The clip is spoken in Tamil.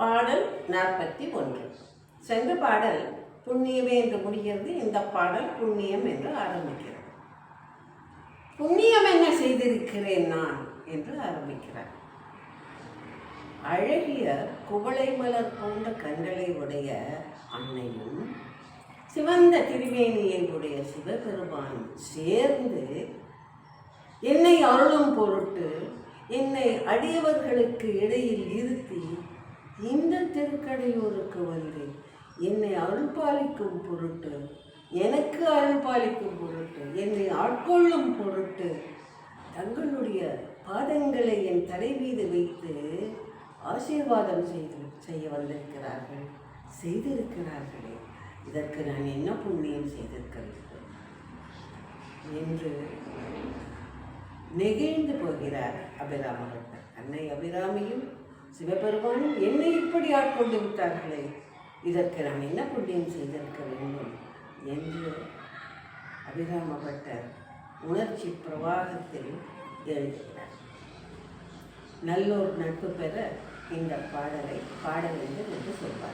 பாடல் நாற்பத்தி ஒன்று. சென்ற பாடல் புண்ணியமே என்று முடிகிறது இந்த பாடல் புண்ணியம் என்று ஆரம்பிக்கிறது. புண்ணியம் என்ன செய்திருக்கிறேன் நான் என்று ஆரம்பிக்கிறார். அழகிய குவளை மலர் போன்ற கண்களை உடைய அன்னையும் சிவந்த திருமேனியை உடைய சிவபெருமானும் சேர்ந்து என்னை அருளும் பொருட்டு என்னை அடியவர்களுக்கு இடையில் இருத்தி திருக்கடையூருக்கு வந்து என்னை அருள்பாலிக்கும் பொருட்டு எனக்கு அருள்பாலிக்கும் பொருட்டு என்னை ஆட்கொள்ளும் பொருட்டு தங்களுடைய பாதங்களை என் தலை மீது வைத்து ஆசீர்வாதம் செய்து செய்ய வந்திருக்கிறார்கள் செய்திருக்கிறார்களே. இதற்கு நான் என்ன புண்ணியம் செய்திருக்கிறேன் என்று நெகிழ்ந்து போகிறார் அபிராமபட்டர் அன்னை அபிராமியும் சிவபெருமானும் என்னை இப்படி ஆட்கொண்டு விட்டார்களே? இதற்கு நான் என்ன புண்ணியம் செய்திருக்க வேண்டும் என்று அபிராமப்பட்ட உணர்ச்சி பிரவாகத்தில் எழுதுகிறார் நல்லோர் நட்பு பெற இந்த பாடலை பாட வேண்டும் என்று சொல்வார்.